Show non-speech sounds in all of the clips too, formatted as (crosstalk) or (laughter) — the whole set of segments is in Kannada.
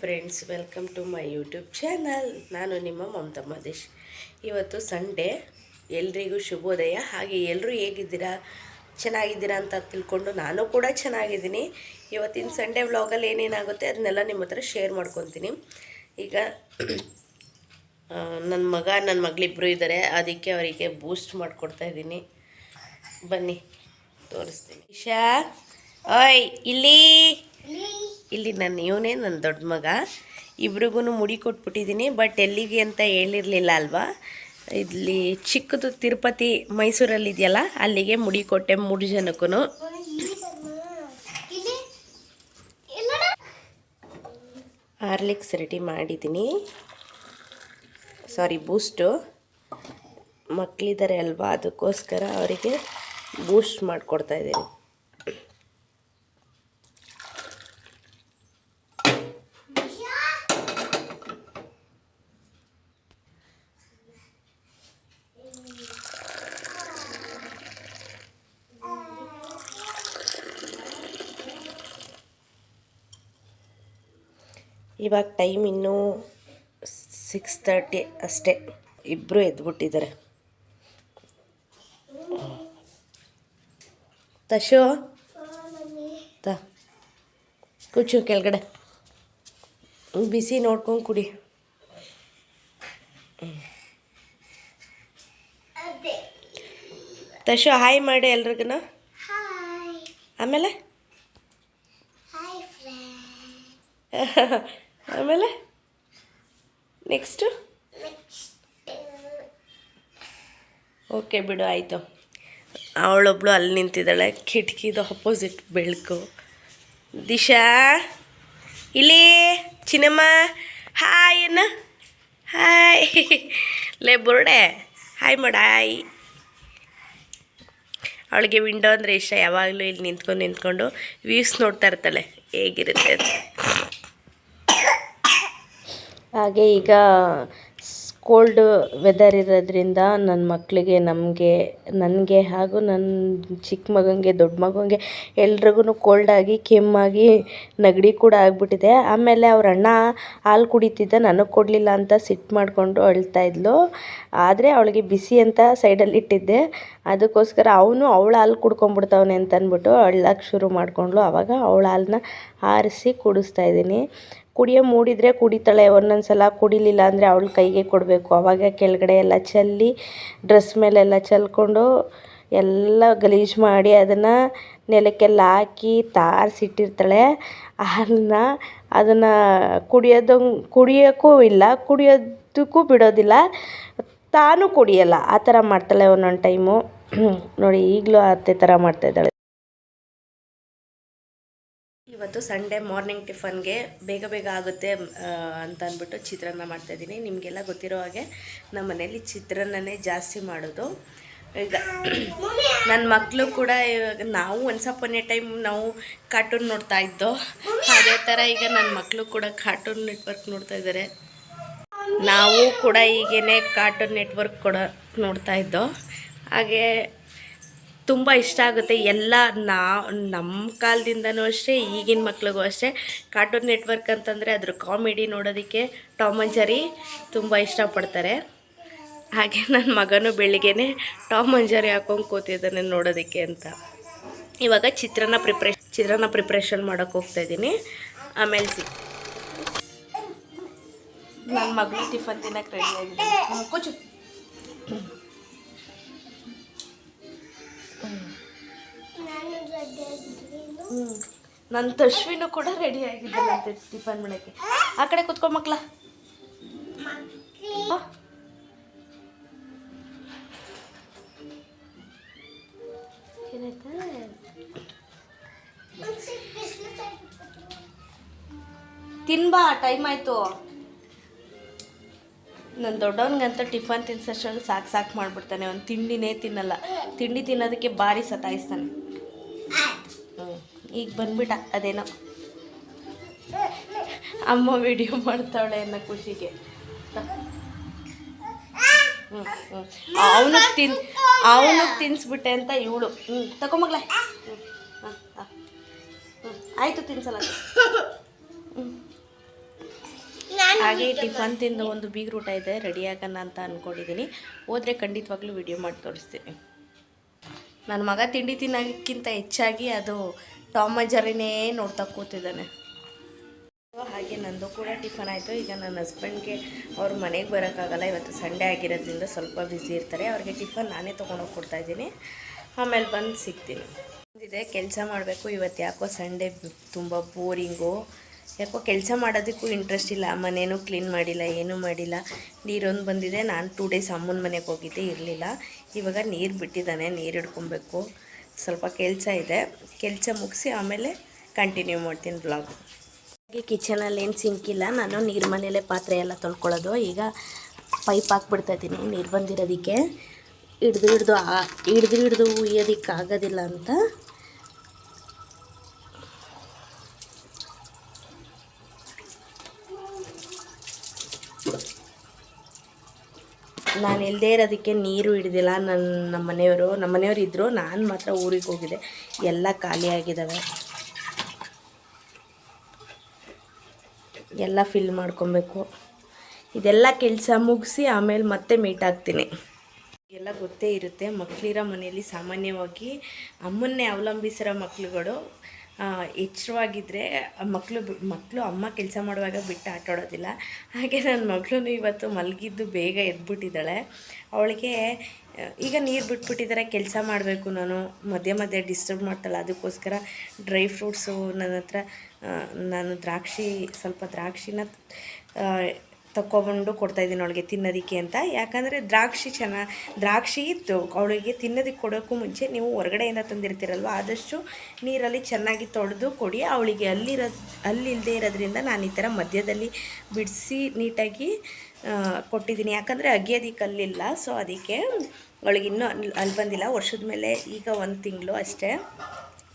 Friends welcome to my YouTube channel ನಾನು ನಿಮ್ಮ ಮಮತಾ ಮಹದೇಶ್ ಇವತ್ತು ಸಂಡೇ ಎಲ್ರಿಗೂ ಶುಭೋದಯ. ಹಾಗೆ ಎಲ್ಲರೂ ಹೇಗಿದ್ದೀರಾ? ಚೆನ್ನಾಗಿದ್ದೀರಾ ಅಂತ ತಿಳ್ಕೊಂಡು ನಾನು ಕೂಡ ಚೆನ್ನಾಗಿದ್ದೀನಿ. ಇವತ್ತಿನ ಸಂಡೇ ವ್ಲಾಗಲ್ಲಿ ಏನೇನಾಗುತ್ತೆ ಅದನ್ನೆಲ್ಲ ನಿಮ್ಮ ಹತ್ರ ಶೇರ್ ಮಾಡ್ಕೊತೀನಿ. ಈಗ ನನ್ನ ಮಗ ನನ್ನ ಮಗಳಿಬ್ಬರು ಇದ್ದಾರೆ ಅದಕ್ಕೆ ಅವರಿಗೆ ಬೂಸ್ಟ್ ಮಾಡಿಕೊಡ್ತಾ ಇದ್ದೀನಿ. ಬನ್ನಿ, ತೋರಿಸ್ತೀನಿ. ಇಶಾ, ಓಯ್, ಇಲ್ಲಿ. ಇಲ್ಲಿ ನನ್ನ ಇವನೇ, ನನ್ನ ದೊಡ್ಡ ಮಗ. ಇಬ್ರಿಗೂ ಮುಡಿ ಕೊಟ್ಬಿಟ್ಟಿದ್ದೀನಿ ಬಟ್ ಎಲ್ಲಿಗೆ ಅಂತ ಹೇಳಿರಲಿಲ್ಲ ಅಲ್ವಾ? ಇಲ್ಲಿ ಚಿಕ್ಕದು ತಿರುಪತಿ ಮೈಸೂರಲ್ಲಿ ಇದೆಯಲ್ಲ ಅಲ್ಲಿಗೆ ಮುಡಿ ಕೊಟ್ಟೆ ಮೂರು ಜನಕ್ಕೂ ಹಾರ್ಲಿಕ್ಸ್ ರೆಡಿ ಮಾಡಿದ್ದೀನಿ. ಸಾರಿ ಬೂಸ್ಟು ಮಕ್ಕಳಿದ್ದಾರೆ ಅಲ್ವಾ, ಅದಕ್ಕೋಸ್ಕರ ಅವರಿಗೆ ಬೂಸ್ಟ್ ಮಾಡಿಕೊಡ್ತಾ ಇದ್ದೀನಿ. ಇವಾಗ ಟೈಮ್ ಇನ್ನೂ ಸಿಕ್ಸ್ ತರ್ಟಿ ಅಷ್ಟೇ. ಇಬ್ಬರು ಎದ್ಬಿಟ್ಟಿದ್ದಾರೆ. ತಶೋ. ತ. ಕುಚು ಕೆಳಗಡೆ. ಬಿಸಿ ನೋಡ್ಕೊಂಡು ಕುಡಿ. ತಶೋ ಹಾಯ್ ಮಾಡಿ ಎಲ್ರಿಗೂ ಆಮೇಲೆ? (laughs) ಆಮೇಲೆ ನೆಕ್ಸ್ಟು ಓಕೆ ಬಿಡು, ಆಯಿತು. ಅವಳೊಬ್ಳು ಅಲ್ಲಿ ನಿಂತಿದ್ದಾಳೆ ಕಿಟಕಿದು ಅಪೋಸಿಟ್ ಬೆಳಕು. ದಿಶಾ, ಇಲ್ಲಿ, ಚಿನ್ನಮ್ಮ ಹಾಯ್ ಏನು ಹಾಯ್ ಲೇ, ಬುರುಡೆ ಹಾಯ್ ಮಾಡ ಹಾಯ್ ಅವಳಿಗೆ ವಿಂಡೋ ಅಂದರೆ ಇಷ್ಟ, ಯಾವಾಗಲೂ ಇಲ್ಲಿ ನಿಂತ್ಕೊಂಡು ನಿಂತ್ಕೊಂಡು ವ್ಯೂಸ್ ನೋಡ್ತಾ ಇರ್ತಾಳೆ. ಹೇಗಿರುತ್ತೆ ಹಾಗೆ ಈಗ ಕೋಲ್ಡ್ ವೆದರ್ ಇರೋದ್ರಿಂದ ನನ್ನ ಮಕ್ಕಳಿಗೆ ನಮಗೆ, ನನಗೆ ಹಾಗೂ ನನ್ನ ಚಿಕ್ಕ ಮಗನಿಗೆ ದೊಡ್ಡ ಮಗನಿಗೆ ಎಲ್ರಿಗೂ ಕೋಲ್ಡಾಗಿ ಕೆಮ್ಮಾಗಿ ನೆಗಡಿ ಕೂಡ ಆಗಿಬಿಟ್ಟಿದೆ. ಆಮೇಲೆ ಅವ್ರ ಅಣ್ಣ ಹಾಲು ಕುಡಿತಿದ್ದ ನನಗೆ ಕೊಡಲಿಲ್ಲ ಅಂತ ಸಿಟ್ಟು ಮಾಡಿಕೊಂಡು ಅಳ್ತಾ ಇದ್ಲು. ಆದರೆ ಅವಳಿಗೆ ಬಿಸಿ ಅಂತ ಸೈಡಲ್ಲಿ ಇಟ್ಟಿದ್ದೆ. ಅದಕ್ಕೋಸ್ಕರ ಅವನು ಅವಳ ಹಾಲು ಕುಡ್ಕೊಂಬಿಡ್ತಾವನೆ ಅಂತ ಅಂದ್ಬಿಟ್ಟು ಅಳ್ಳಕ್ಕೆ ಶುರು ಮಾಡಿಕೊಂಡ್ಳು. ಅವಾಗ ಅವಳ ಹಾಲನ್ನ ಆರಿಸಿ ಕುಡಿಸ್ತಾ ಇದ್ದೀನಿ. ಕುಡಿಯೋ ಮೂಡಿದರೆ ಕುಡಿತಾಳೆ ಒಂದೊಂದು ಸಲ ಕುಡಿಲಿಲ್ಲ ಅಂದರೆ ಅವಳು ಕೈಗೆ ಕೊಡಬೇಕು. ಆವಾಗ ಕೆಳಗಡೆ ಎಲ್ಲ ಚೆಲ್ಲಿ, ಡ್ರೆಸ್ ಮೇಲೆಲ್ಲ ಚೆಲ್ಕೊಂಡು ಎಲ್ಲ ಗಲೀಜು ಮಾಡಿ ಅದನ್ನು ನೆಲಕ್ಕೆಲ್ಲ ಹಾಕಿ ತಾರಿಸಿಟ್ಟಿರ್ತಾಳೆ. ಹಾಲನ್ನ ಅದನ್ನು ಕುಡಿಯೋದಂಗೆ ಕುಡಿಯೋಕ್ಕೂ ಇಲ್ಲ, ಕುಡಿಯೋದಕ್ಕೂ ಬಿಡೋದಿಲ್ಲ. ತಾನು ಕುಡಿಯಲ್ಲ. ಆ ಥರ ಮಾಡ್ತಾಳೆ ಒಂದೊಂದು ಟೈಮು. (clears throat) ನೋಡಿ ಈಗಲೂ ಅತ್ತೆ ಥರ ಮಾಡ್ತಾಯಿದ್ದಾಳೆ ಇವತ್ತು ಸಂಡೇ ಮಾರ್ನಿಂಗ್ ಟಿಫನ್ಗೆ ಬೇಗ ಬೇಗ ಆಗುತ್ತೆ ಅಂತ ಅಂದ್ಬಿಟ್ಟು ಚಿತ್ರಾನ್ನ ಮಾಡ್ತಾಯಿದ್ದೀನಿ ನಿಮಗೆಲ್ಲ ಗೊತ್ತಿರೋ ಹಾಗೆ ನಮ್ಮ ಮನೇಲಿ ಚಿತ್ರಾನ್ನನೇ ಜಾಸ್ತಿ ಮಾಡೋದು. ಈಗ ನನ್ನ ಮಕ್ಕಳು ಕೂಡ ಇವಾಗ ನಾವು ಒನ್ಸ್ ಅಪಾನ್ ಎ ಟೈಮ್ ನಾವು ಕಾರ್ಟೂನ್ ನೋಡ್ತಾ ಇದ್ದೋ, ಅದೇ ಥರ ಈಗ ನನ್ನ ಮಕ್ಕಳು ಕೂಡ ಕಾರ್ಟೂನ್ ನೆಟ್ವರ್ಕ್ ನೋಡ್ತಾ ಇದ್ದಾರೆ. ನಾವು ಕೂಡ ಈಗೇನೆ ಕಾರ್ಟೂನ್ ನೆಟ್ವರ್ಕ್ ಕೂಡ, ನೋಡ್ತಾ ಇದ್ದೋ. ಹಾಗೆ ತುಂಬ ಇಷ್ಟ ಆಗುತ್ತೆ. ಎಲ್ಲ ನಾ ನಮ್ಮ ಕಾಲದಿಂದನೂ ಅಷ್ಟೇ ಈಗಿನ ಮಕ್ಳಿಗೂ ಅಷ್ಟೇ. ಕಾರ್ಟೂನ್ ನೆಟ್ವರ್ಕ್ ಅಂತಂದರೆ ಅದ್ರ ಕಾಮಿಡಿ ನೋಡೋದಕ್ಕೆ ಟಾಮ್ ಅಂಡ್ ಜೆರಿ ತುಂಬ ಇಷ್ಟಪಡ್ತಾರೆ. ಹಾಗೆ ನನ್ನ ಮಗನೂ ಬೆಳಿಗ್ಗೆನೆ ಟಾಮ್ ಅಂಡ್ ಜೆರಿ ಹಾಕೊಂಡು ಕೂತಿದ್ದಾನೆ ನೋಡೋದಕ್ಕೆ ಅಂತ. ಇವಾಗ ಚಿತ್ರಾನ್ನ ಪ್ರಿಪ್ರೇ ಚಿತ್ರಾನ್ನ ಪ್ರಿಪ್ರೇಷನ್ ಮಾಡೋಕೆ ಹೋಗ್ತಾ ಇದ್ದೀನಿ. ಆಮೇಲೆ ಸಿ ನನ್ನ ಮಗಳು ಟಿಫನ್ ತಿನ್ನಕ್ಕೆ ರೆಡಿ ಆಗಿದೆ ಹ್ಞೂ ನನ್ನ ತಶ್ವಿನೂ ಕೂಡ ರೆಡಿ ಆಗಿದ್ದಲ್ಲಂತೆ ಟಿಫನ್ ಮಾಡಕ್ಕೆ ಆ ಕಡೆ ಕುತ್ಕೊ ಮಕ್ಳ? ತಿನ್ಬಾ ಟೈಮ್ ಆಯಿತು. ನನ್ನ ದೊಡ್ಡವನಿಗಂತೂ ಟಿಫನ್ ತಿನ್ಸೋಷ್ಟ್ರಲ್ಲಿ ಸಾಕು ಸಾಕು ಮಾಡ್ಬಿಡ್ತಾನೆ. ಅವ್ನು ತಿಂಡಿನೇ ತಿನ್ನಲ್ಲ. ತಿಂಡಿ ತಿನ್ನೋದಕ್ಕೆ ಭಾರಿ ಸತಾಯಿಸ್ತಾನೆ. ಈಗ ಬಂದ್ಬಿಟ್ಟ ಅದೇನೋ. ಅಮ್ಮ ವಿಡಿಯೋ ಮಾಡ್ತಾವಳೆ ಅನ್ನೋ ಖುಷಿಗೆ. ಹ್ಞೂ ತಿನ್, ಅವನಿಗೆ ತಿನ್ಸ್ಬಿಟ್ಟೆ ಅಂತ ಇವಳು. ಹ್ಞೂ ತಗೊಂಬಗ್ಲೆ ಹ್ಞೂ ಹಾಂ ಹಾಂ. ಹ್ಞೂ ಆಯಿತು, ತಿನ್ಸಲ್ಲ. ಹ್ಞೂ ಹಾಗೆ ಟಿಫನ್ ತಿಂದು ಒಂದು ಬೀಗ್ ಊಟ ಇದೆ ರೆಡಿ ಆಗೋಣ ಅಂತ ಅಂದ್ಕೊಂಡಿದ್ದೀನಿ ಹೋದರೆ ಖಂಡಿತವಾಗ್ಲೂ ವಿಡಿಯೋ ಮಾಡಿ ತೋರಿಸ್ತೀನಿ. ನನ್ನ ಮಗ ತಿಂಡಿ ತಿನ್ನೋಕ್ಕಿಂತ ಹೆಚ್ಚಾಗಿ ಅದು ಟಾಮ್ ಅಂಡ್ ಜೆರ್ರಿನೇ ನೋಡ್ತಾ ಕೂತಿದ್ದಾನೆ. ಹಾಗೆ ನಂದು ಕೂಡ ಟಿಫನ್ ಆಯಿತು. ಈಗ ನನ್ನ ಹಸ್ಬೆಂಡ್ಗೆ ಅವ್ರ ಮನೆಗೆ ಬರೋಕ್ಕಾಗಲ್ಲ. ಇವತ್ತು ಸಂಡೇ ಆಗಿರೋದ್ರಿಂದ ಸ್ವಲ್ಪ ಬ್ಯುಸಿ ಇರ್ತಾರೆ. ಅವ್ರಿಗೆ ಟಿಫನ್ ನಾನೇ ತೊಗೊಂಡೋಗಿ ಕೊಡ್ತಾಯಿದ್ದೀನಿ ಆಮೇಲೆ ಬಂದು ಸಿಗ್ತೀನಿ. ಇದೆ ಕೆಲಸ ಮಾಡಬೇಕು. ಇವತ್ತು ಯಾಕೋ ಸಂಡೇ ತುಂಬ ಬೋರಿಂಗು. ಯಾಕೋ ಕೆಲಸ ಮಾಡೋದಕ್ಕೂ ಇಂಟ್ರೆಸ್ಟ್ ಇಲ್ಲ. ಮನೇನೂ ಕ್ಲೀನ್ ಮಾಡಿಲ್ಲ, ಏನೂ ಮಾಡಿಲ್ಲ. ನೀರೊಂದು ಬಂದಿದೆ. ನಾನು ಟೂ ಡೇಸ್ ಅಮ್ಮನ ಮನೆಗೆ ಹೋಗಿದ್ದೆ. ಇರಲಿಲ್ಲ. ಇವಾಗ ನೀರು ಬಿಟ್ಟಿದ್ದಾನೆ. ನೀರು ಹಿಡ್ಕೊಬೇಕು. ಸ್ವಲ್ಪ ಕೆಲಸ ಇದೆ. ಕೆಲಸ ಮುಗಿಸಿ ಆಮೇಲೆ ಕಂಟಿನ್ಯೂ ಮಾಡ್ತೀನಿ ಬ್ಲಾಗ್ ಹಾಗೆ ಕಿಚನಲ್ಲಿ ಏನು ಸಿಂಕಿಲ್ಲ ನಾನು ನೀರು ಮನೇಲೆ ಪಾತ್ರೆ ಎಲ್ಲ ತೊಳ್ಕೊಳ್ಳೋದು. ಈಗ ಪೈಪ್ ಹಾಕ್ಬಿಡ್ತಾ ಇದ್ದೀನಿ, ನೀರು ಬಂದಿರೋದಕ್ಕೆ. ಹಿಡ್ದು ಹಿಡ್ದು ಹಿಡ್ದು ಹಿಡ್ದು ಉಯ್ಯೋದಕ್ಕೆ ಆಗೋದಿಲ್ಲ ಅಂತ. ನಾನು ಇಲ್ಲದೇ ಇರೋದಕ್ಕೆ ನೀರು ಹಿಡ್ದಿಲ್ಲ. ನನ್ನ ನಮ್ಮ ಮನೆಯವರು ನಮ್ಮ ಮನೆಯವರು ಇದ್ದರು ನಾನು ಮಾತ್ರ ಊರಿಗೆ ಹೋಗಿದ್ದೆ. ಎಲ್ಲ ಖಾಲಿಯಾಗಿದ್ದಾವೆ ಎಲ್ಲ ಫಿಲ್ ಮಾಡ್ಕೊಬೇಕು. ಇದೆಲ್ಲ ಕೆಲಸ ಮುಗಿಸಿ ಆಮೇಲೆ ಮತ್ತೆ ಮೀಟ್ ಆಗ್ತೀನಿ. ಎಲ್ಲ ಗೊತ್ತೇ ಇರುತ್ತೆ. ಮಕ್ಕಳಿರೋ ಮನೆಯಲ್ಲಿ ಸಾಮಾನ್ಯವಾಗಿ ಅಮ್ಮನ್ನೇ ಅವಲಂಬಿಸಿರೋ ಮಕ್ಳುಗಳು ಎಚ್ಚರವಾಗಿದ್ದರೆ ಮಕ್ಕಳು ಮಕ್ಕಳು ಅಮ್ಮ ಕೆಲಸ ಮಾಡುವಾಗ ಬಿಟ್ಟು ಆಟಾಡೋದಿಲ್ಲ ಹಾಗೆ ನನ್ನ ಮಗಳು ಇವತ್ತು ಮಲಗಿದ್ದು ಬೇಗ ಎದ್ಬಿಟ್ಟಿದ್ದಾಳೆ. ಅವಳಿಗೆ ಈಗ ನೀರು ಬಿಟ್ಬಿಟ್ಟಿದ್ದಾರೆ ಕೆಲಸ ಮಾಡಬೇಕು ನಾನು. ಮಧ್ಯೆ ಮಧ್ಯೆ ಡಿಸ್ಟರ್ಬ್ ಮಾಡ್ತಾಳೆ. ಅದಕ್ಕೋಸ್ಕರ ಡ್ರೈ ಫ್ರೂಟ್ಸು ನನ್ನ ಹತ್ರ ನಾನು ದ್ರಾಕ್ಷಿ, ಸ್ವಲ್ಪ ದ್ರಾಕ್ಷಿನ ಕೊಡ್ತಾ ಕೊಡ್ತಾಯಿದ್ದೀನಿ ಅವಳಿಗೆ ತಿನ್ನೋದಕ್ಕೆ ಅಂತ. ಯಾಕಂದರೆ ದ್ರಾಕ್ಷಿ ಚೆನ್ನಾಗಿ ದ್ರಾಕ್ಷಿ ಇತ್ತು. ಅವಳಿಗೆ ತಿನ್ನೋದಕ್ಕೆ ಕೊಡೋಕ್ಕೂ ಮುಂಚೆ ನೀವು ಹೊರಗಡೆಯಿಂದ ತಂದಿರ್ತೀರಲ್ವ, ಆದಷ್ಟು ನೀರಲ್ಲಿ ಚೆನ್ನಾಗಿ ತೊಳೆದು ಕೊಡಿ. ಅವಳಿಗೆ ಅಲ್ಲಿರೋ, ಅಲ್ಲಿಲ್ಲದೆ ಇರೋದ್ರಿಂದ ನಾನು ಈ ಥರ ಮಧ್ಯದಲ್ಲಿ ಬಿಡಿಸಿ ನೀಟಾಗಿ ಕೊಟ್ಟಿದ್ದೀನಿ. ಯಾಕಂದರೆ ಅಗಿಯೋದಕ್ಕೆ ಅಲ್ಲಿಲ್ಲ ಸೊ ಅದಕ್ಕೆ ಅವಳಿಗೆ ಇನ್ನೂ ಅಲ್ಲಿ ಬಂದಿಲ್ಲ. ವರ್ಷದ ಮೇಲೆ ಈಗ ಒಂದು ತಿಂಗಳು ಅಷ್ಟೇ.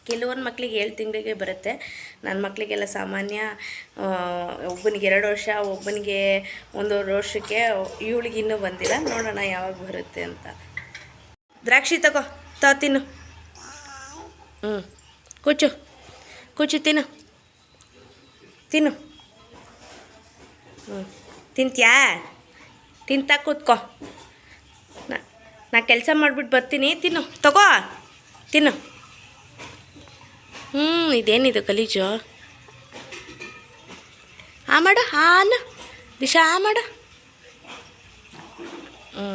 ಕೆಲವೊಂದು ಮಕ್ಕಳಿಗೆ ಏಳು ತಿಂಗಳಿಗೆ ಬರುತ್ತೆ. ನನ್ನ ಮಕ್ಕಳಿಗೆಲ್ಲ ಸಾಮಾನ್ಯ ಒಬ್ಬನಿಗೆ ಎರಡು ವರ್ಷ, ಒಬ್ಬನಿಗೆ ಒಂದೂವರೆ ವರ್ಷಕ್ಕೆ ಇವಳಿಗೆ ಇನ್ನೂ ಬಂದಿಲ್ಲ. ನೋಡೋಣ ಯಾವಾಗ ಬರುತ್ತೆ ಅಂತ. ದ್ರಾಕ್ಷಿ ತಗೋ, ತ ತಿನ್ನು. ಹ್ಞೂ ಕೂಚು ಕೂಚು ತಿನ್ನು. ತಿನ್ನು. ಹ್ಞೂ ತಿಂತ್ಯಾ? ತಿಂತಾ ಕೂತ್ಕೋ. ನಾ ಕೆಲಸ ಮಾಡಿಬಿಟ್ಟು ಬರ್ತೀನಿ, ತಿನ್ನು. ತಗೋ, ತಿನ್ನು. ಹ್ಞೂ ಇದೇನಿದು ಗಲೀಜು? ಆ ಮಾಡು ಹಾನ ದಿಶಾ ಆ ಮಾಡು. ಹ್ಞೂ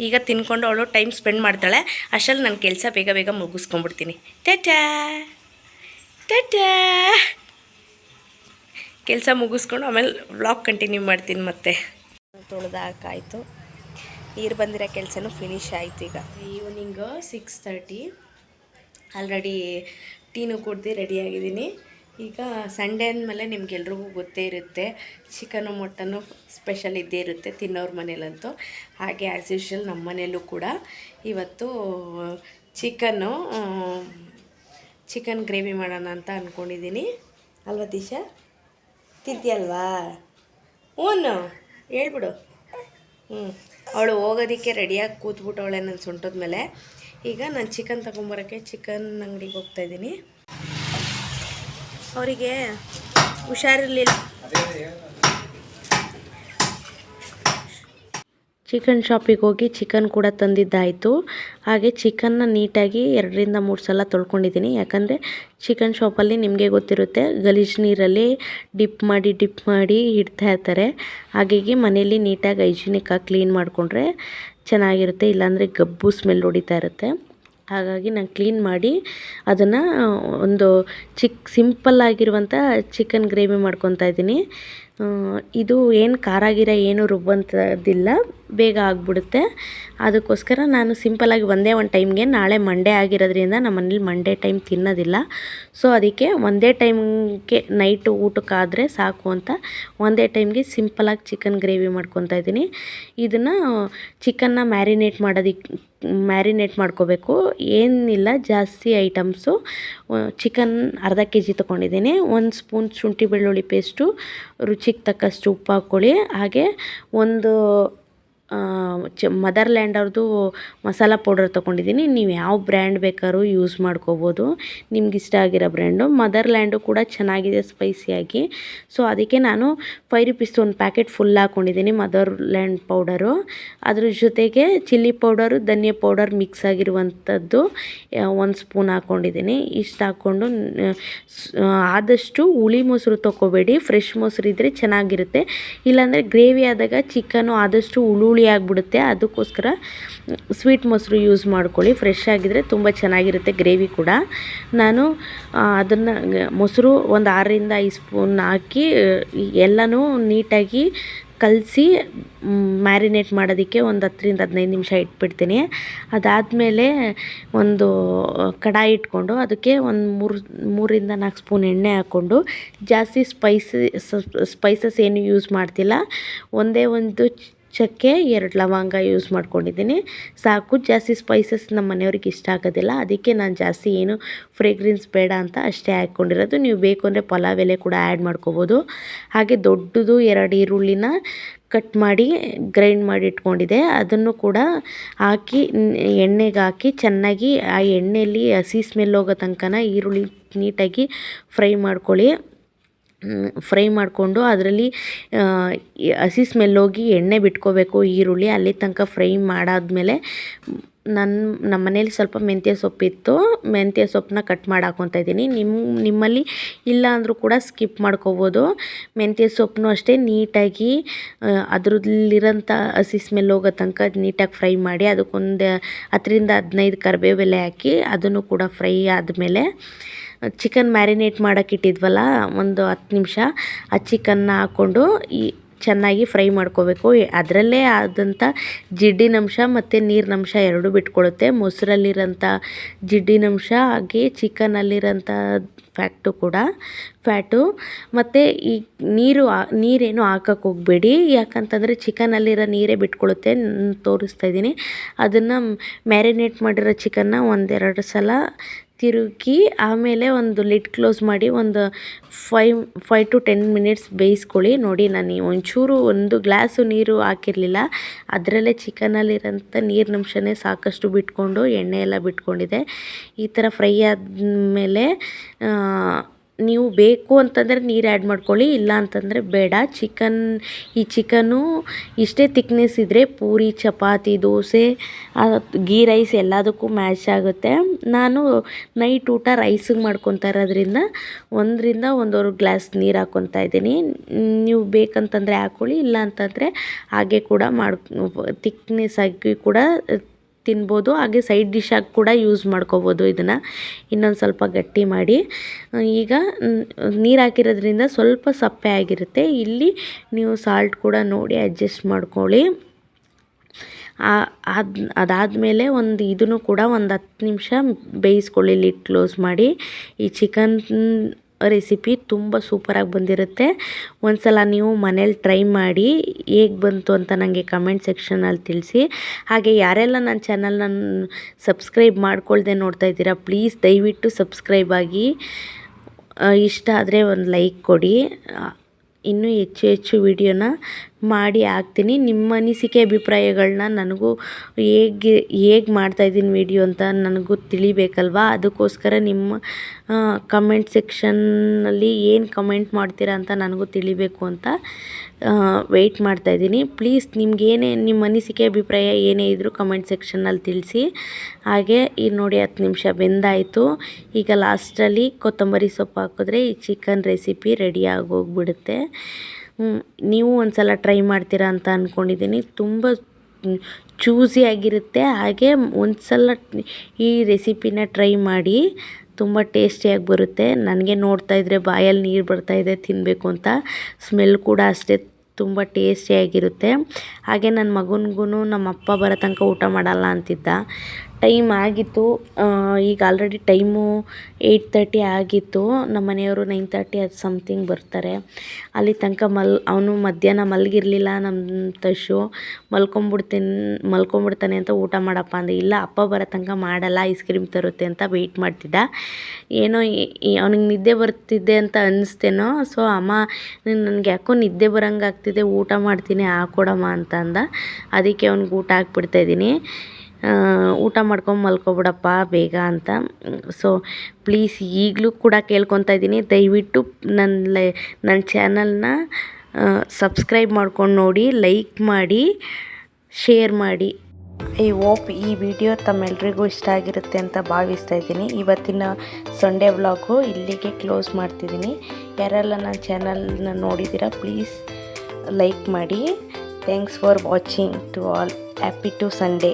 ಈಗ ತಿನ್ಕೊಂಡು ಅವಳು ಟೈಮ್ ಸ್ಪೆಂಡ್ ಮಾಡ್ತಾಳೆ. ಅಷ್ಟರಲ್ಲಿ ನನ್ನ ಕೆಲಸ ಬೇಗ ಬೇಗ ಮುಗಿಸ್ಕೊಂಡ್ಬಿಡ್ತೀನಿ. ಟಾಟಾ! ಟಾಟಾ! ಕೆಲಸ ಮುಗಿಸ್ಕೊಂಡು ಆಮೇಲೆ ವ್ಲಾಗ್ ಕಂಟಿನ್ಯೂ ಮಾಡ್ತೀನಿ ಮತ್ತೆ. ತೊಳೆದಾಕಾಯಿತು. ನೀರು ಬಂದಿರೋ ಕೆಲಸನೂ ಫಿನಿಶ್ ಆಯ್ತು ಈಗ. ಈವ್ನಿಂಗ್ ಸಿಕ್ಸ್ ತರ್ಟಿ ಆಲ್ರೆಡಿ ಟೀನು ಕುಡ್ದು ರೆಡಿಯಾಗಿದ್ದೀನಿ. ಈಗ ಸಂಡೇ ಅಂದಮೇಲೆ ನಿಮಗೆಲ್ರಿಗೂ ಗೊತ್ತೇ ಇರುತ್ತೆ, ಚಿಕನು ಮೊಟ್ಟನು ಸ್ಪೆಷಲ್ ಇದ್ದೇ ಇರುತ್ತೆ ತಿನ್ನೋರ ಮನೇಲಂತೂ ಹಾಗೆ ಆ್ಯಸ್ ಯೂಶ್ವಲ್ ನಮ್ಮ ಮನೇಲೂ ಕೂಡ ಇವತ್ತು ಚಿಕನ್ನು ಚಿಕನ್ ಗ್ರೇವಿ ಮಾಡೋಣ ಅಂತ ಅಂದ್ಕೊಂಡಿದ್ದೀನಿ ಅಲ್ವಾ ದಿಶಾ? ತಿಂತೀಯಲ್ವಾ? ಹ್ಞೂ ಹೇಳ್ಬಿಡು. ಹ್ಞೂ ಅವಳು ಹೋಗೋದಕ್ಕೆ ರೆಡಿಯಾಗಿ ಕೂತ್ಬಿಟ್ಟವಳೆ ನನ್ನ ಸೊಂಟದ ಮೇಲೆ ಈಗ ನಾನು ಚಿಕನ್ ತಗೊಂಬರೋಕ್ಕೆ ಚಿಕನ್ ಅಂಗಡಿಗೆ ಹೋಗ್ತಾ ಇದ್ದೀನಿ. ಅವರಿಗೆ ಹುಷಾರಿರಲಿಲ್ಲ. ಚಿಕನ್ ಶಾಪಿಗೆ ಹೋಗಿ ಚಿಕನ್ ಕೂಡ ತಂದಿದ್ದಾಯಿತು. ಹಾಗೆ ಚಿಕನ್ನ ನೀಟಾಗಿ ಎರಡರಿಂದ ಮೂರು ಸಲ ತೊಳ್ಕೊಂಡಿದ್ದೀನಿ. ಯಾಕಂದರೆ ಚಿಕನ್ ಶಾಪಲ್ಲಿ ನಿಮಗೆ ಗೊತ್ತಿರುತ್ತೆ, ಗಲೀಜು ನೀರಲ್ಲಿ ಡಿಪ್ ಮಾಡಿ ಡಿಪ್ ಮಾಡಿ ಇಡ್ತಾ ಇರ್ತಾರೆ. ಹಾಗಾಗಿ ಮನೇಲಿ ನೀಟಾಗಿ ಹೈಜಿನಿಕ್ಕಾಗಿ ಕ್ಲೀನ್ ಮಾಡಿಕೊಂಡ್ರೆ ಚೆನ್ನಾಗಿರುತ್ತೆ, ಇಲ್ಲಾಂದರೆ ಗಬ್ಬು ಸ್ಮೆಲ್ ಹೊಡಿತಾ ಇರುತ್ತೆ. ಹಾಗಾಗಿ ನಾನು ಕ್ಲೀನ್ ಮಾಡಿ ಅದನ್ನು, ಒಂದು ಚಿಕ್ಕ ಸಿಂಪಲ್ ಆಗಿರುವಂಥ ಚಿಕನ್ ಗ್ರೇವಿ ಮಾಡ್ಕೊತಾ ಇದ್ದೀನಿ. ಇದು ಏನು ಖಾರ ಗಿರ ಏನು ರುಬ್ಬಂಥದ್ದಿಲ್ಲ ಬೇಗ ಆಗಿಬಿಡುತ್ತೆ. ಅದಕ್ಕೋಸ್ಕರ ನಾನು ಸಿಂಪಲ್ಲಾಗಿ ಒಂದೇ ಒಂದು ಟೈಮ್ಗೆ ನಾಳೆ ಮಂಡೇ ಆಗಿರೋದ್ರಿಂದ ನಮ್ಮ ಮನೇಲಿ ಮಂಡೇ ಟೈಮ್ ತಿನ್ನೋದಿಲ್ಲ. ಸೊ ಅದಕ್ಕೆ ಒಂದೇ ಟೈಮ್ಗೆ ನೈಟು ಊಟಕ್ಕಾದರೆ ಸಾಕು ಅಂತ ಒಂದೇ ಟೈಮ್ಗೆ ಸಿಂಪಲಾಗಿ ಚಿಕನ್ ಗ್ರೇವಿ ಮಾಡ್ಕೊತಾ ಇದ್ದೀನಿ. ಇದನ್ನು ಚಿಕನ್ನ ಮ್ಯಾರಿನೇಟ್ ಮಾಡೋದಕ್ಕೆ ಮ್ಯಾರಿನೇಟ್ ಮಾಡ್ಕೋಬೇಕು. ಏನಿಲ್ಲ, ಜಾಸ್ತಿ ಐಟಮ್ಸು ಚಿಕನ್ ಅರ್ಧ ಕೆ ಜಿ ತೊಗೊಂಡಿದ್ದೀನಿ. ಒಂದು ಸ್ಪೂನ್ ಶುಂಠಿ ಬೆಳ್ಳುಳ್ಳಿ ಪೇಸ್ಟು ರುಚಿಗೆ ತಕ್ಕಷ್ಟು ಉಪ್ಪು ಹಾಕ್ಕೊಳ್ಳಿ. ಹಾಗೆ ಒಂದು ಚ, ಮದರ್ಲ್ಯಾಂಡ್ ಅವ್ರದ್ದು ಮಸಾಲ ಪೌಡರ್ ತೊಗೊಂಡಿದ್ದೀನಿ. ನೀವು ಯಾವ ಬ್ರ್ಯಾಂಡ್ ಬೇಕಾದ್ರೂ ಯೂಸ್ ಮಾಡ್ಕೋಬೋದು. ನಿಮ್ಗೆ ಇಷ್ಟ ಆಗಿರೋ ಬ್ರ್ಯಾಂಡು. ಮದರ್ಲ್ಯಾಂಡು ಕೂಡ ಚೆನ್ನಾಗಿದೆ, ಸ್ಪೈಸಿಯಾಗಿ. ಸೊ, ಅದಕ್ಕೆ ನಾನು ಫೈವ್ ರುಪೀಸ್ ಒಂದು ಪ್ಯಾಕೆಟ್ ಫುಲ್ ಹಾಕ್ಕೊಂಡಿದ್ದೀನಿ ಮದರ್ಲ್ಯಾಂಡ್ ಪೌಡರು. ಅದ್ರ ಜೊತೆಗೆ ಚಿಲ್ಲಿ ಪೌಡರು, ಧನಿಯಾ ಪೌಡರ್ ಮಿಕ್ಸ್ ಆಗಿರುವಂಥದ್ದು ಒಂದು ಸ್ಪೂನ್ ಹಾಕ್ಕೊಂಡಿದ್ದೀನಿ ಇಷ್ಟು ಹಾಕ್ಕೊಂಡು ಆದಷ್ಟು ಹುಳಿ ಮೊಸರು ತೊಗೋಬೇಡಿ. ಫ್ರೆಶ್ ಮೊಸರು ಇದ್ದರೆ ಚೆನ್ನಾಗಿರುತ್ತೆ. ಇಲ್ಲಾಂದರೆ ಗ್ರೇವಿ ಆದಾಗ ಚಿಕನು ಆದಷ್ಟು ಹುಳಿ ಹುಳಿ ಅದಕ್ಕೋಸ್ಕರ ಸ್ವೀಟ್ ಮೊಸರು ಯೂಸ್ ಮಾಡ್ಕೊಳ್ಳಿ. ಫ್ರೆಶ್ ಆಗಿದ್ದರೆ ತುಂಬ ಚೆನ್ನಾಗಿರುತ್ತೆ ಗ್ರೇವಿ ಕೂಡ. ನಾನು ಅದನ್ನು ಮೊಸರು ಒಂದು ಆರರಿಂದ ಐದು ಸ್ಪೂನ್ ಹಾಕಿ ಎಲ್ಲನೂ ನೀಟಾಗಿ ಕಲಸಿ ಮ್ಯಾರಿನೇಟ್ ಮಾಡೋದಕ್ಕೆ ಒಂದು ಹತ್ತರಿಂದ ಹದಿನೈದು ನಿಮಿಷ ಇಟ್ಬಿಡ್ತೀನಿ. ಅದಾದಮೇಲೆ ಒಂದು ಕಡಾಯಿ ಇಟ್ಕೊಂಡು ಅದಕ್ಕೆ ಒಂದು ಮೂರು, ಮೂರಿಂದ ನಾಲ್ಕು ಸ್ಪೂನ್ ಎಣ್ಣೆ ಹಾಕ್ಕೊಂಡು ಜಾಸ್ತಿ ಸ್ಪೈಸಿ ಸ್ಪೈಸಸ್ ಏನು ಯೂಸ್ ಮಾಡ್ತಿಲ್ಲ. ಒಂದೇ ಒಂದು ಚಕ್ಕೆ ಎರಡು ಲವಂಗ ಯೂಸ್ ಮಾಡ್ಕೊಂಡಿದ್ದೀನಿ. ಸಾಕು, ಜಾಸ್ತಿ ಸ್ಪೈಸಸ್ ನಮ್ಮ ಮನೆಯವ್ರಿಗೆ ಇಷ್ಟ ಆಗೋದಿಲ್ಲ. ಅದಕ್ಕೆ ನಾನು ಜಾಸ್ತಿ ಏನು ಫ್ರೇಗ್ರೆನ್ಸ್ ಬೇಡ ಅಂತ ಅಷ್ಟೇ ಹಾಕ್ಕೊಂಡಿರೋದು ನೀವು ಬೇಕು ಅಂದರೆ ಪಲಾವ್ ಎಲೆ ಕೂಡ ಆ್ಯಡ್ ಮಾಡ್ಕೋಬೋದು. ಹಾಗೆ ದೊಡ್ಡದು ಎರಡು ಈರುಳ್ಳಿನ ಕಟ್ ಮಾಡಿ ಗ್ರೈಂಡ್ ಮಾಡಿ ಇಟ್ಕೊಂಡಿದ್ದೆ. ಅದನ್ನು ಕೂಡ ಹಾಕಿ, ಎಣ್ಣೆಗೆ ಹಾಕಿ ಚೆನ್ನಾಗಿ ಆ ಎಣ್ಣೆಯಲ್ಲಿ ಹಸಿ ಸ್ಮೆಲ್ ಹೋಗೋ ತನಕನ ಈರುಳ್ಳಿ ನೀಟಾಗಿ ಫ್ರೈ ಮಾಡ್ಕೊಳ್ಳಿ. ಫ್ರೈ ಮಾಡಿಕೊಂಡು ಅದರಲ್ಲಿ ಹಸಿ ಸ್ಮೆಲ್ ಹೋಗಿ ಎಣ್ಣೆ ಬಿಟ್ಕೋಬೇಕು, ಈರುಳ್ಳಿ ಅಲ್ಲಿ ತನಕ ಫ್ರೈ ಮಾಡಾದ್ಮೇಲೆ ನನ್ನ ನಮ್ಮ ಮನೇಲಿ ಸ್ವಲ್ಪ ಮೆಂತ್ಯ ಸೊಪ್ಪಿತ್ತು ಮೆಂತ್ಯ ಸೊಪ್ಪನ್ನ ಕಟ್ ಮಾಡಿ ಹಾಕೊತಾ ಇದ್ದೀನಿ. ನಿಮ್ಮ ನಿಮ್ಮಲ್ಲಿ ಇಲ್ಲ ಅಂದರೂ ಕೂಡ ಸ್ಕಿಪ್ ಮಾಡ್ಕೋಬೋದು. ಮೆಂತ್ಯ ಸೊಪ್ಪನ್ನು ಅಷ್ಟೇ ನೀಟಾಗಿ ಅದರಲ್ಲಿರೋಂಥ ಹಸಿ ಸ್ಮೆಲ್ ಹೋಗೋ ತನಕ ನೀಟಾಗಿ ಫ್ರೈ ಮಾಡಿ ಅದಕ್ಕೊಂದು ಹತ್ತರಿಂದ ಹದಿನೈದು ಕರಿಬೇವೆಲೆ ಹಾಕಿ ಅದನ್ನು ಕೂಡ ಫ್ರೈ ಆದಮೇಲೆ ಚಿಕನ್ ಮ್ಯಾರಿನೇಟ್ ಮಾಡೋಕೆ ಇಟ್ಟಿದ್ವಲ್ಲ, ಒಂದು ಹತ್ತು ನಿಮಿಷ. ಆ ಚಿಕನ್ನ ಹಾಕ್ಕೊಂಡು ಈ ಚೆನ್ನಾಗಿ ಫ್ರೈ ಮಾಡ್ಕೋಬೇಕು. ಅದರಲ್ಲೇ ಆದಂಥ ಜಿಡ್ಡಿನಂಶ ಮತ್ತು ನೀರಿನಂಶ ಎರಡೂ ಬಿಟ್ಕೊಳ್ಳುತ್ತೆ ಮೊಸರಲ್ಲಿರೋಂಥ ಜಿಡ್ಡಿನಂಶ ಹಾಗೆ ಚಿಕನಲ್ಲಿರೋಂಥ ಫ್ಯಾಟು ಕೂಡ, ಫ್ಯಾಟು. ಮತ್ತು ಈ ನೀರು ನೀರೇನು ಹಾಕಕ್ಕೆ ಹೋಗಬೇಡಿ. ಯಾಕಂತಂದರೆ ಚಿಕನಲ್ಲಿರೋ ನೀರೇ ಬಿಟ್ಕೊಳುತ್ತೆ ತೋರಿಸ್ತಾ ಇದ್ದೀನಿ. ಅದನ್ನು ಮ್ಯಾರಿನೇಟ್ ಮಾಡಿರೋ ಚಿಕನ್ನ ಒಂದೆರಡು ಸಲ ತಿರುಗಿ ಆಮೇಲೆ ಒಂದು ಲಿಡ್ ಕ್ಲೋಸ್ ಮಾಡಿ ಒಂದು five five to ten minutes ಬೇಯಿಸ್ಕೊಳ್ಳಿ. ನೋಡಿ, ನಾನು ಒಂಚೂರು ಒಂದು ಗ್ಲಾಸು ನೀರು ಹಾಕಿರಲಿಲ್ಲ. ಅದರಲ್ಲೇ ಚಿಕನಲ್ಲಿರೋಂಥ ನೀರಿನಂಶನೇ ಸಾಕಷ್ಟು ಬಿಟ್ಕೊಂಡು ಎಣ್ಣೆ ಎಲ್ಲ ಬಿಟ್ಕೊಂಡಿದೆ ಈ ಥರ ಫ್ರೈ ಆದಮೇಲೆ ನೀವು ಬೇಕು ಅಂತಂದರೆ ನೀರು ಆ್ಯಡ್ ಮಾಡ್ಕೊಳ್ಳಿ, ಇಲ್ಲ ಅಂತಂದರೆ ಬೇಡ. ಚಿಕನ್ ಈ ಚಿಕನ್ನು ಇಷ್ಟೇ ತಿಕ್ನೆಸ್ ಇದ್ದರೆ ಪೂರಿ, ಚಪಾತಿ, ದೋಸೆ ಗೀ ರೈಸ್ ಎಲ್ಲದಕ್ಕೂ ಮ್ಯಾಚ್ ಆಗುತ್ತೆ. ನಾನು ನೈಟ್ ಊಟ ರೈಸಿಗೆ ಮಾಡ್ಕೊತಾ ಇರೋದ್ರಿಂದ ಒಂದರಿಂದ ಒಂದೂವರೆ ಗ್ಲಾಸ್ ನೀರು ಹಾಕ್ಕೊತಾ ಇದ್ದೀನಿ. ನೀವು ಬೇಕಂತಂದರೆ ಹಾಕ್ಕೊಳ್ಳಿ ಇಲ್ಲ ಅಂತಂದರೆ ಹಾಗೆ ಕೂಡ ಮಾಡಿ ತಿಕ್ನೆಸ್ ಆಗಿ ಕೂಡ ತಿನ್ಬೋದು, ಹಾಗೆ ಸೈಡ್ ಡಿಶ್ ಕೂಡ ಯೂಸ್ ಮಾಡ್ಕೋಬೋದು ಇದನ್ನು. ಇನ್ನೊಂದು ಸ್ವಲ್ಪ ಗಟ್ಟಿ ಮಾಡಿ. ಈಗ ನೀರು ಹಾಕಿರೋದ್ರಿಂದ ಸ್ವಲ್ಪ ಸಪ್ಪೆ ಆಗಿರುತ್ತೆ. ಇಲ್ಲಿ ನೀವು ಸಾಲ್ಟ್ ಕೂಡ ನೋಡಿ ಅಡ್ಜಸ್ಟ್ ಮಾಡ್ಕೊಳ್ಳಿ. ಅದು, ಅದಾದಮೇಲೆ ಒಂದು ಇದನ್ನು ಕೂಡ ಒಂದು ಹತ್ತು ನಿಮಿಷ ಬೇಯಿಸ್ಕೊಳ್ಳಿ ಲಿಡ್ ಕ್ಲೋಸ್ ಮಾಡಿ. ಈ ಚಿಕನ್ ರೆಸಿಪಿ ತುಂಬ ಸೂಪರಾಗಿ ಬಂದಿರುತ್ತೆ. ಒಂದು ಸಲ ನೀವು ಮನೇಲಿ ಟ್ರೈ ಮಾಡಿ, ಹೇಗೆ ಬಂತು ಅಂತ ನನಗೆ ಕಮೆಂಟ್ ಸೆಕ್ಷನಲ್ಲಿ ತಿಳಿಸಿ. ಹಾಗೆ ಯಾರೆಲ್ಲ ನನ್ನ ಚಾನಲ್ನ ಸಬ್ಸ್ಕ್ರೈಬ್ ಮಾಡ್ಕೊಳ್ದೆ ನೋಡ್ತಾ ಇದ್ದೀರಾ, ಪ್ಲೀಸ್ ದಯವಿಟ್ಟು ಸಬ್ಸ್ಕ್ರೈಬ್ ಆಗಿ ಇಷ್ಟ ಆದರೆ ಒಂದು ಲೈಕ್ ಕೊಡಿ. ಇನ್ನೂ ಹೆಚ್ಚು ಹೆಚ್ಚು ವಿಡಿಯೋನ ಮಾಡಿ ಹಾಕ್ತೀನಿ. ನಿಮ್ಮ ಅನಿಸಿಕೆ ಅಭಿಪ್ರಾಯಗಳನ್ನ ನನಗೂ ಹೇಗೆ ಹೇಗೆ ಮಾಡ್ತಾಯಿದ್ದೀನಿ ವಿಡಿಯೋ ಅಂತ ನನಗೂ ತಿಳಿಬೇಕಲ್ವಾ? ಅದಕ್ಕೋಸ್ಕರ ನಿಮ್ಮ ಕಮೆಂಟ್ ಸೆಕ್ಷನ್ನಲ್ಲಿ ಏನು ಕಮೆಂಟ್ ಮಾಡ್ತೀರಾ ಅಂತ ನನಗೂ ತಿಳಿಬೇಕು ಅಂತ ವೆಯ್ಟ್ ಮಾಡ್ತಾಯಿದ್ದೀನಿ ಪ್ಲೀಸ್ ನಿಮಗೇನೇ ನಿಮ್ಮ ಅನಿಸಿಕೆ, ಅಭಿಪ್ರಾಯ ಏನೇ ಇದ್ದರೂ ಕಮೆಂಟ್ ಸೆಕ್ಷನ್ನಲ್ಲಿ ತಿಳಿಸಿ. ಹಾಗೆ ಈಗ ನೋಡಿ ಹತ್ತು ನಿಮಿಷ ಬೆಂದಾಯಿತು. ಈಗ ಲಾಸ್ಟಲ್ಲಿ ಕೊತ್ತಂಬರಿ ಸೊಪ್ಪು ಹಾಕಿದ್ರೆ ಈ ಚಿಕನ್ ರೆಸಿಪಿ ರೆಡಿ ಹೋಗ್ಬಿಡುತ್ತೆ ನೀವು ಒಂದು ಸಲ ಟ್ರೈ ಮಾಡ್ತೀರಾ ಅಂತ ಅಂದ್ಕೊಂಡಿದ್ದೀನಿ ತುಂಬ ಚೂಸಿಯಾಗಿರುತ್ತೆ ಹಾಗೆ ಒಂದು ಸಲ ಈ ರೆಸಿಪಿನ ಟ್ರೈ ಮಾಡಿ. ತುಂಬ ಟೇಸ್ಟಿಯಾಗಿ ಬರುತ್ತೆ. ನನಗೆ ನೋಡ್ತಾ ಇದ್ದರೆ ಬಾಯಲ್ಲಿ ನೀರು ಬರ್ತಾ ಇದೆ ತಿನ್ನಬೇಕು ಅಂತ. ಸ್ಮೆಲ್ ಕೂಡ ಅಷ್ಟೇ ತುಂಬ ಟೇಸ್ಟಿಯಾಗಿರುತ್ತೆ. ಹಾಗೆ ನನ್ನ ಮಗನಿಗೂ ನಮ್ಮ ಅಪ್ಪ ಬರೋ ತನಕ ಊಟ ಮಾಡಲ್ಲ ಅಂತಿದ್ದ. ಟೈಮ್ ಆಗಿತ್ತು. ಈಗ ಆಲ್ರೆಡಿ ಟೈಮು ಏಯ್ಟ್ ತರ್ಟಿ ಆಗಿತ್ತು. ನಮ್ಮ ಮನೆಯವರು ನೈನ್ ತರ್ಟಿ ಅದು ಸಮ್ಥಿಂಗ್ ಬರ್ತಾರೆ. ಅಲ್ಲಿ ತನಕ ಮಲ್ ಅವನು ಮಧ್ಯಾಹ್ನ ಮಲಗಿರಲಿಲ್ಲ ನಮ್ಮ ತಶು ಮಲ್ಕೊಂಬಿಡ್ತೀನಿ ಮಲ್ಕೊಂಬಿಡ್ತಾನೆ ಅಂತ ಊಟ ಮಾಡಪ್ಪ ಅಂದೆ. ಇಲ್ಲ ಅಪ್ಪ ಬರೋ ತನಕ ಮಾಡಲ್ಲ ಐಸ್ ಕ್ರೀಮ್ ತರುತ್ತೆ ಅಂತ ವೆಯ್ಟ್ ಮಾಡ್ತಿದ್ದ. ಏನೋ ಅವನಿಗೆ ನಿದ್ದೆ ಬರ್ತಿದ್ದೆ ಅಂತ ಅನ್ನಿಸ್ತೇನೋ ಸೊ ಅಮ್ಮ ನನಗೆ ಯಾಕೋ ನಿದ್ದೆ ಬರೋಂಗಾಗ್ತಿದೆ ಊಟ ಮಾಡ್ತೀನಿ ಹಾಕೊಡಮ್ಮ ಅಂತ ಅಂದ. ಅದಕ್ಕೆ ಅವ್ನಿಗೆ ಊಟ ಹಾಕ್ಬಿಡ್ತಾ ಇದ್ದೀನಿ. ಆ, ಊಟ ಮಾಡ್ಕೊಂಡು ಮಲ್ಕೊಬಿಡಪ್ಪ ಬೇಗ ಅಂತ. ಸೊ ಪ್ಲೀಸ್ ಈಗಲೂ ಕೂಡ ಕೇಳ್ಕೊತಾ ಇದ್ದೀನಿ. ದಯವಿಟ್ಟು ನನ್ನ ಲೈ ನನ್ನ ಚಾನಲ್ನ ಸಬ್ಸ್ಕ್ರೈಬ್ ಮಾಡ್ಕೊಂಡು ನೋಡಿ ಲೈಕ್ ಮಾಡಿ ಶೇರ್ ಮಾಡಿ. ಈ ಹೋಪ್ ಈ ವಿಡಿಯೋ ತಮ್ಮೆಲ್ರಿಗೂ ಇಷ್ಟ ಆಗಿರುತ್ತೆ ಅಂತ ಭಾವಿಸ್ತಾ ಇದ್ದೀನಿ. ಇವತ್ತಿನ ಸಂಡೇ ವ್ಲಾಗು ಇಲ್ಲಿಗೆ ಕ್ಲೋಸ್ ಮಾಡ್ತಿದ್ದೀನಿ. ಯಾರೆಲ್ಲ ನನ್ನ ಚಾನಲ್ನ ನೋಡಿದ್ದೀರಾ ಪ್ಲೀಸ್ ಲೈಕ್ ಮಾಡಿ. Thanks for watching to all happy to Sunday